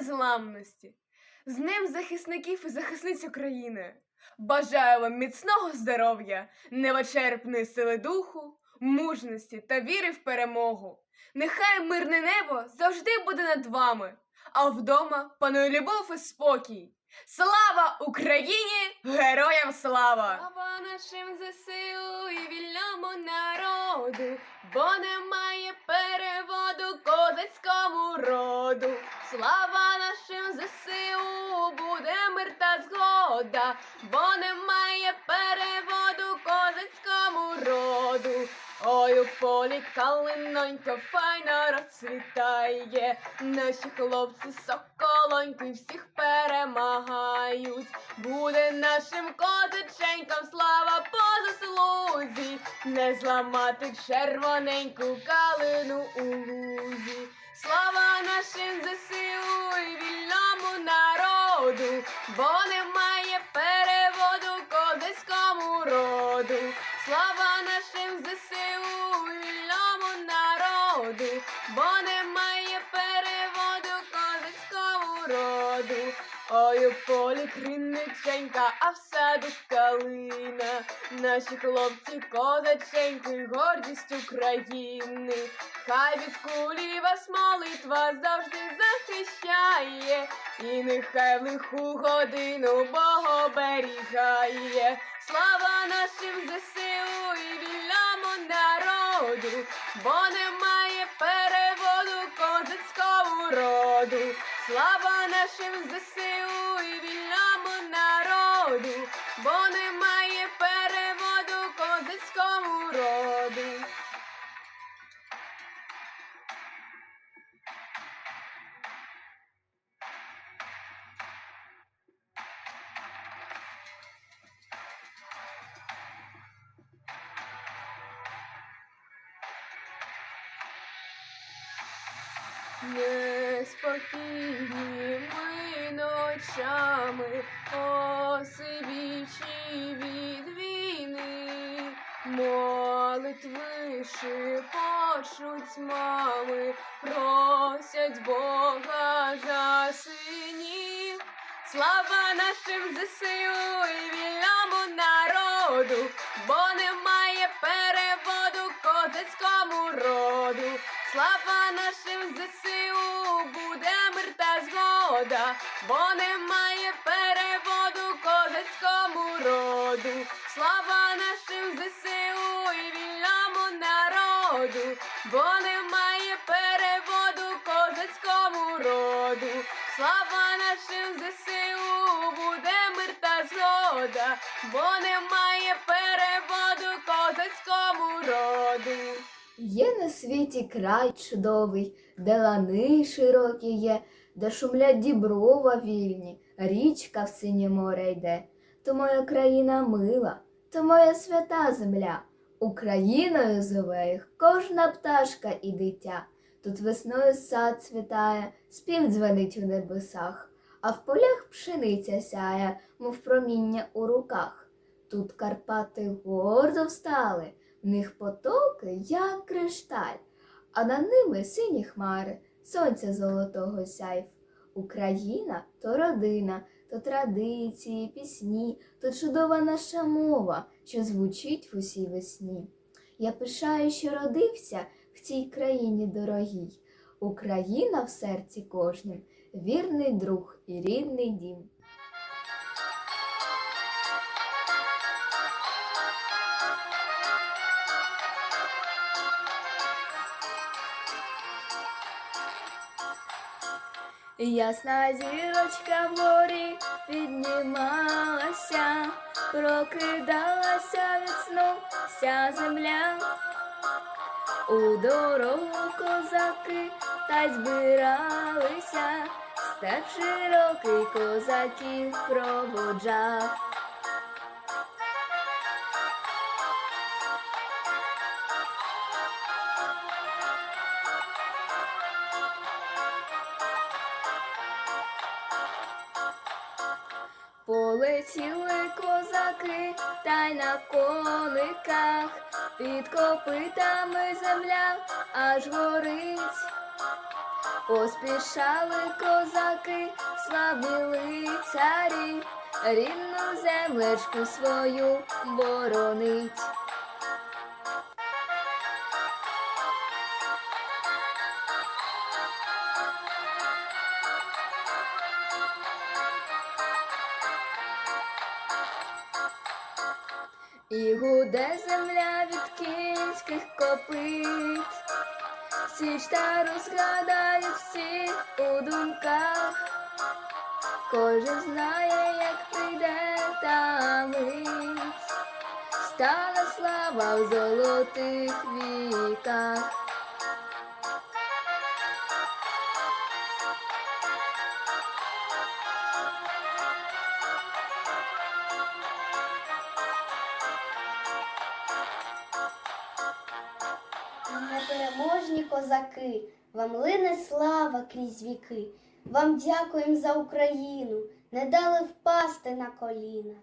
незламності. З ним захисників і захисниць України. Бажаю вам міцного здоров'я, невичерпної сили духу, мужності та віри в перемогу. Нехай мирне небо завжди буде над вами, а вдома панує любов і спокій. Слава Україні! Героям слава! Слава нашим ЗСУ і вільному народу, бо немає переводу козацькому роду. Слава нашим ЗСУ, буде мир та згода, бо немає переводу козацькому роду. Ой, у полі калинонька файно розцвітає, наші хлопці соколоньки всіх перемагають. Буде нашим козаченькам слава по заслузі, не зламати червоненьку калину у лузі. Слава нашим ЗСУ і вільному народу, бо немає переводу козацькому роду. Слава нашим Ой, у полі криниченька, а в саду калина. Наші хлопці козаченьки, гордість України. Хай від кулі вас молитва завжди захищає, і нехай в лиху годину Бог оберігає. Слава нашим ЗСУ і вільному народу, бо немає переводу козацькому роду. Слава нашим ЗСУ і вільному народу, бо немає нашим і вільному народу, бо немає переводу козацькому роду. Слава нашим ЗСУ, буде мир та згода, бо немає переводу козацькому роду. Слава нашим ЗСУ і вільному народу, бо немає переводу козацькому роду. Слава нашим ЗСУ, згода, бо немає переводу козацькому роду. Є на світі край чудовий, де лани широкі є, де шумлять діброва вільні, річка в синє море йде. То моя країна мила, то моя свята земля. Україною зове їх кожна пташка і дитя. Тут весною сад цвітає, спів дзвенить у небесах, а в полях пшениця сяє, мов проміння у руках. Тут Карпати гордо встали, в них потоки, як кришталь, а над ними сині хмари, сонця золотого сяйв. Україна то родина, то традиції, пісні, то чудова наша мова, що звучить в усій весні. Я пишаю, що родився в цій країні дорогій. Україна в серці кожнім, вірний друг і рідний дім. Ясна зірочка вгорі піднімалася, прокидалася від сну вся земля. У дорогу козаки та й збиралися, степ широкий козаків проводжав. Козаки та й на кониках, під копитами земля аж горить. Поспішали козаки, славили царі, рідну землечку свою боронить. І гуде земля від кінських копит, Січ та розгадають всі у думках, кожен знає, як прийде та мить, стала слава в золотих віках. Козаки, вам лине слава крізь віки. Вам дякуємо за Україну, не дали впасти на коліна.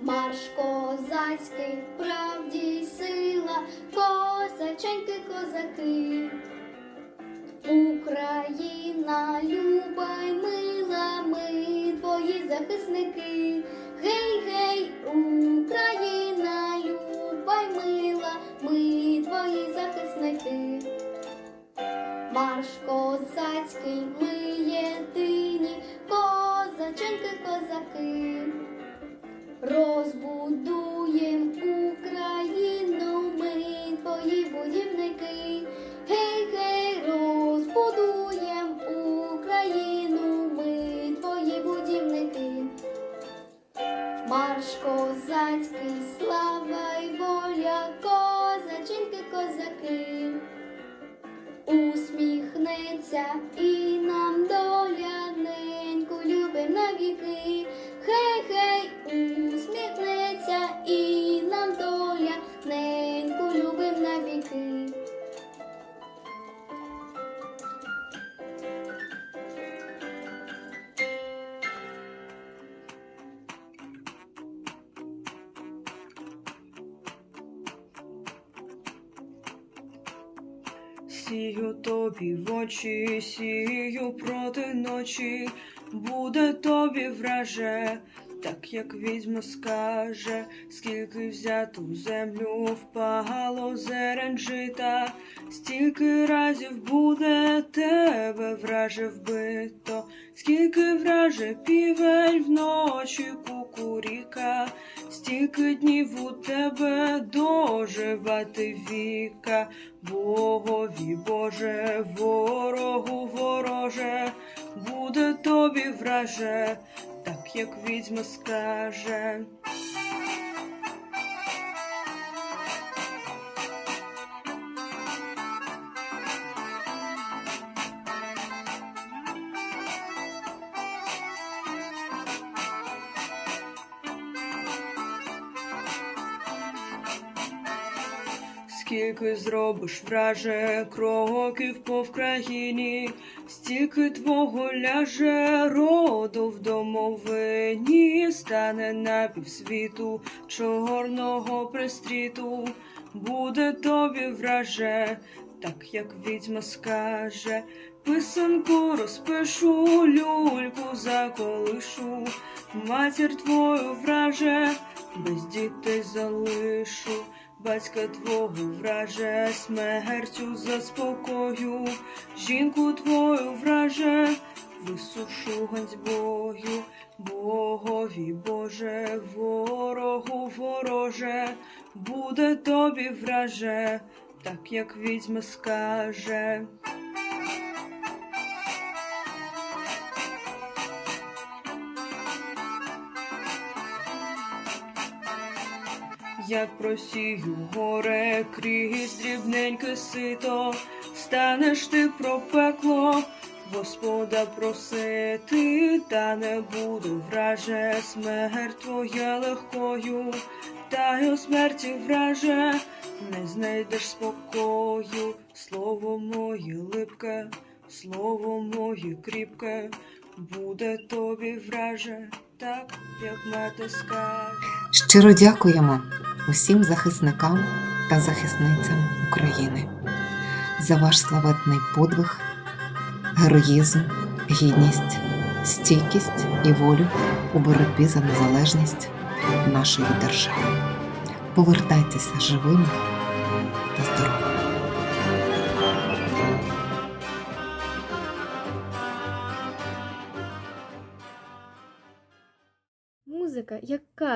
Марш козацький, правді сила, козаченьки козаки. Марш козацький, ми єдині, козаченьки, козаки. Розбудуєм Україну, ми твої будівники. Гей, гей, розбудуєм Україну, ми твої будівники. Марш козацький, слава й воля, козаченьки, козаки. Усміхнеться і нам доля, неньку любим навіки. Сію тобі в очі, сію проти ночі, буде тобі враже, так як відьма скаже, скільки взяту землю впало зерен жита, стільки разів буде тебе враже вбито, скільки враже півень вночі кукуріка, стільки днів у тебе доживати віка. Богові Боже, ворогу вороже, буде тобі враже, так як відьма скаже. Зробиш, враже, кроків по Вкраїні, стільки твого ляже роду в домовині, стане на півсвіту чорного пристріту, буде тобі враже, так як відьма скаже, писанку розпишу, люльку заколишу, матір твою враже, без дітей залишу. Батька твого враже, смертю заспокою, жінку твою враже, висушу ганьбою, Богові Боже, ворогу вороже, буде тобі враже, так як відьма скаже. як просію горе крізь дрібненьке сито, станеш ти про пекло, Господа просити, та не буду враже, смерть твоя легкою, та й у смерті враже, не знайдеш спокою, слово моє липке, слово моє кріпке, буде тобі враже, так як мати. Щиро дякуємо усім захисникам та захисницям України за ваш славетний подвиг, героїзм, гідність, стійкість і волю у боротьбі за незалежність нашої держави. Повертайтеся живими та здоровими.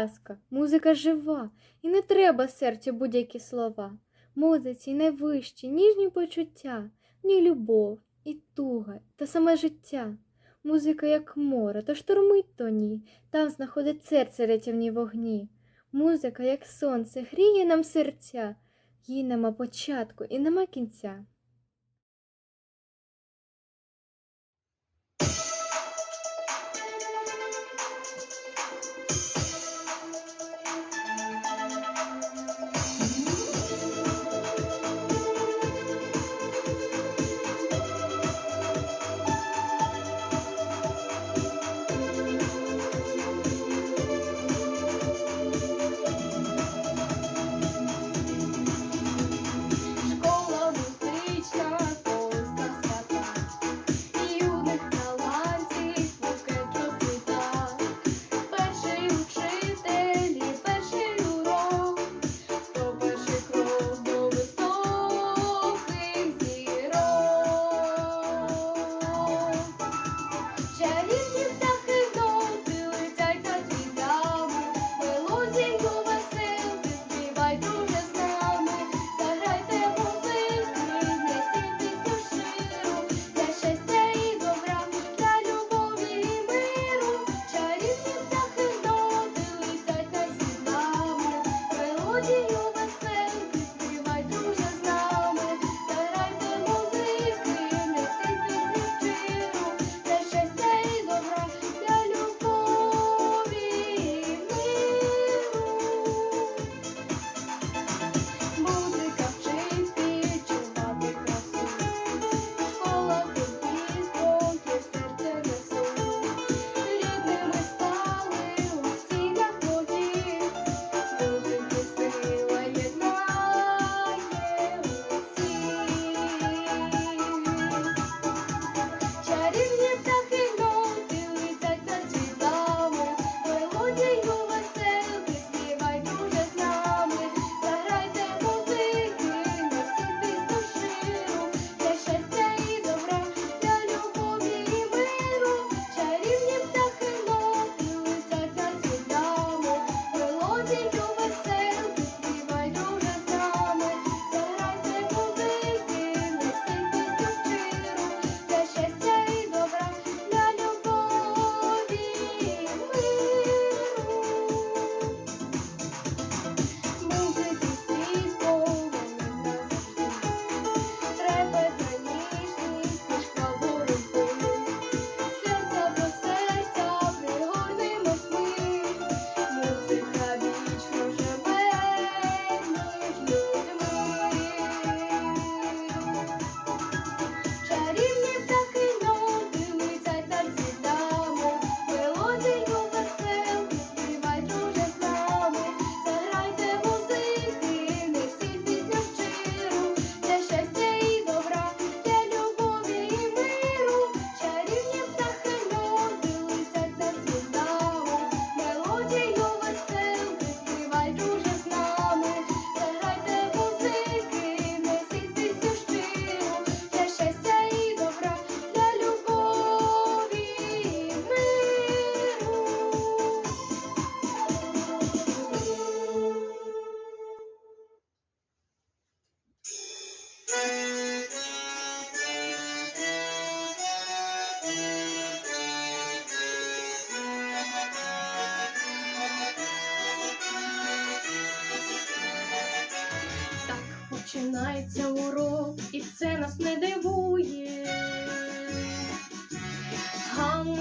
казка, музика жива, і не треба серцю будь-які слова. Музиці найвищі, ніжні почуття, ні любов, і туга, та саме життя. Музика, як море, то штурмить то ні, там знаходить серце рятівні вогні. Музика, як сонце, гріє нам серця, їй нема початку і нема кінця.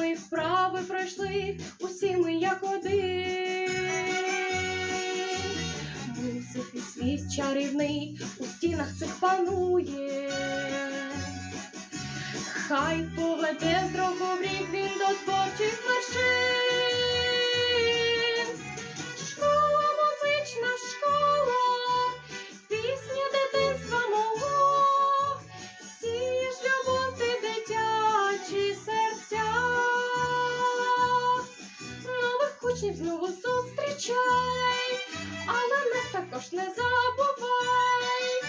ми вправи пройшли, усі ми як один. Мусихий світ чарівний у стінах цих панує, хай поведе з рогом рік він до творчих вершин. зустрічай, але нас також не забувай,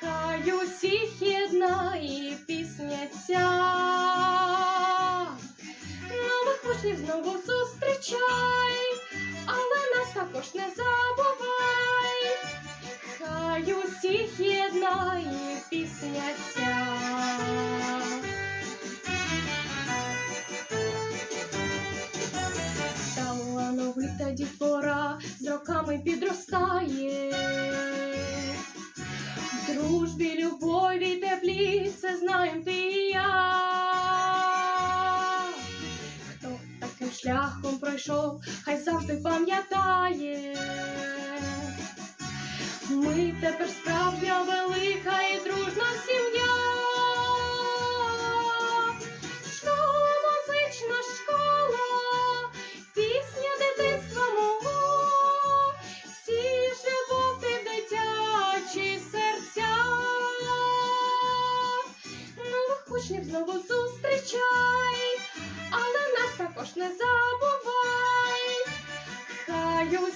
хай усіх єднає пісня ця. Нових учнів знову зустрічай, але нас також не забувай, хай усіх єднає пісня ця. Підростає. В дружбі, любові, теплі, це знаєм ти і я. Хто таким шляхом пройшов, хай завжди пам'ятає. Ми тепер Хай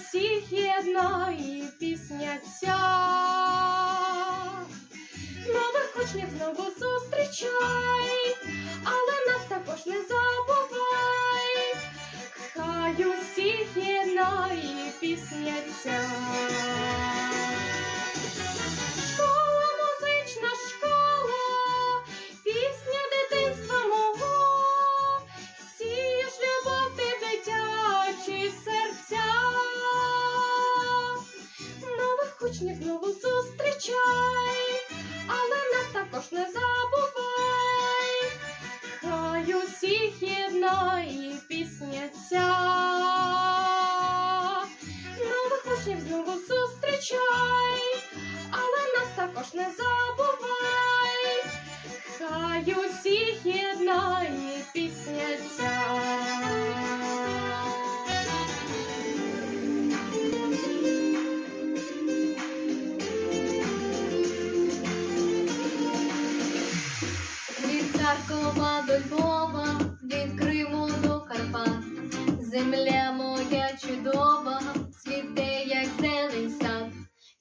земля моя чудова, цвіте, як зелень сад,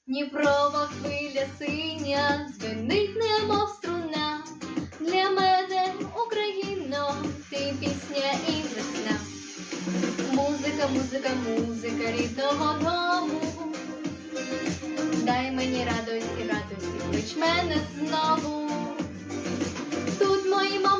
Дніпрова хвиля синя, звенить немов струна. Для мене Україно, ти пісня і весна. Музика, музика, музика рідного дому. Дай мені радості, радості, клич мене знову. Тут мої мама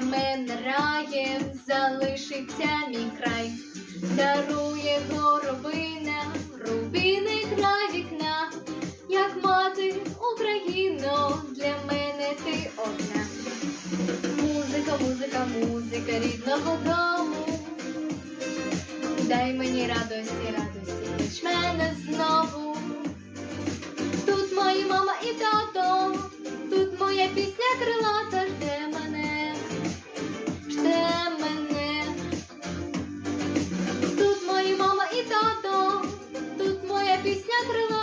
мене раєм залишиться мій край. Дарує горобина, рубіни край вікна, як мати Україно, для мене ти одна. Музика, музика, музика рідного дому. Дай мені радості, радості, клич мене знову. Тут мої мама і тато, тут моя пісня крилата моя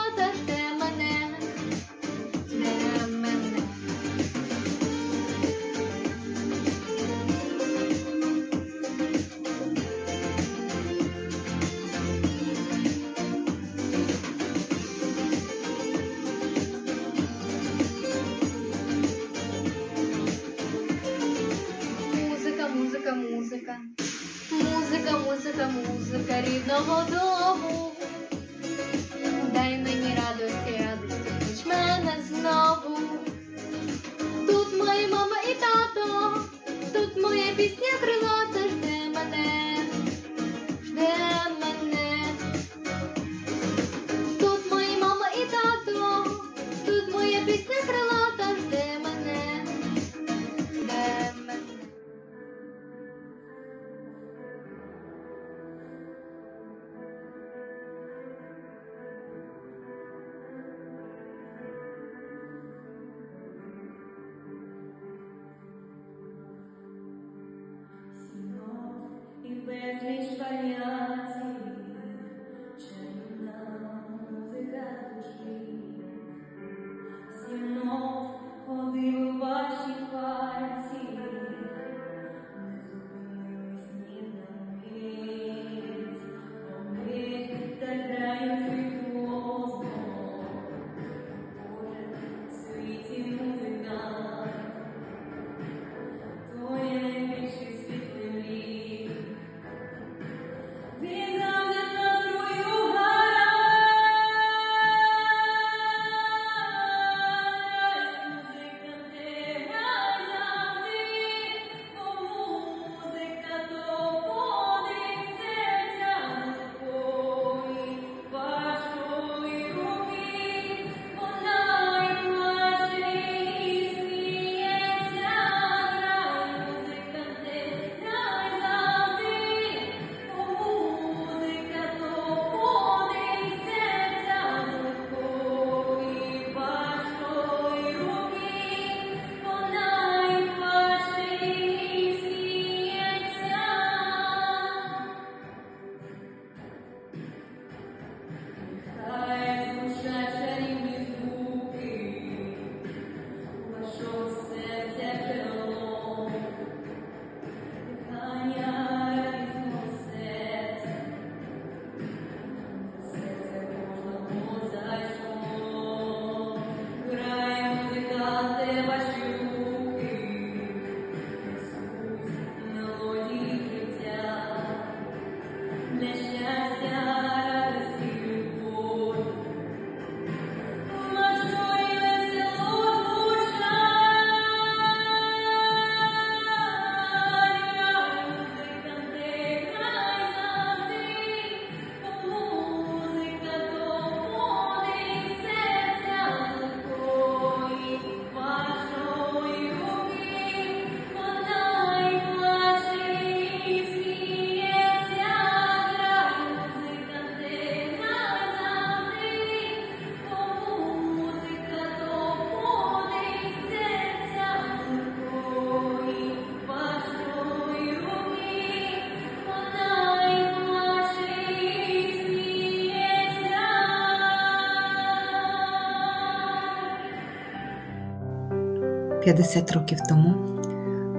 50 років тому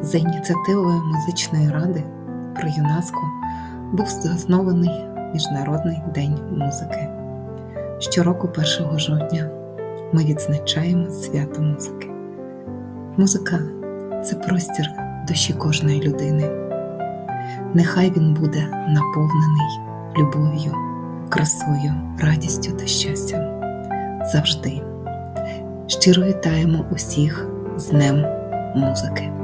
за ініціативою музичної ради при ЮНЕСКО був заснований Міжнародний день музики. Щороку 1 жовтня ми відзначаємо свято музики. Музика це простір душі кожної людини. Нехай він буде наповнений любов'ю, красою, радістю та щастям завжди. Щиро вітаємо усіх з Днем музики.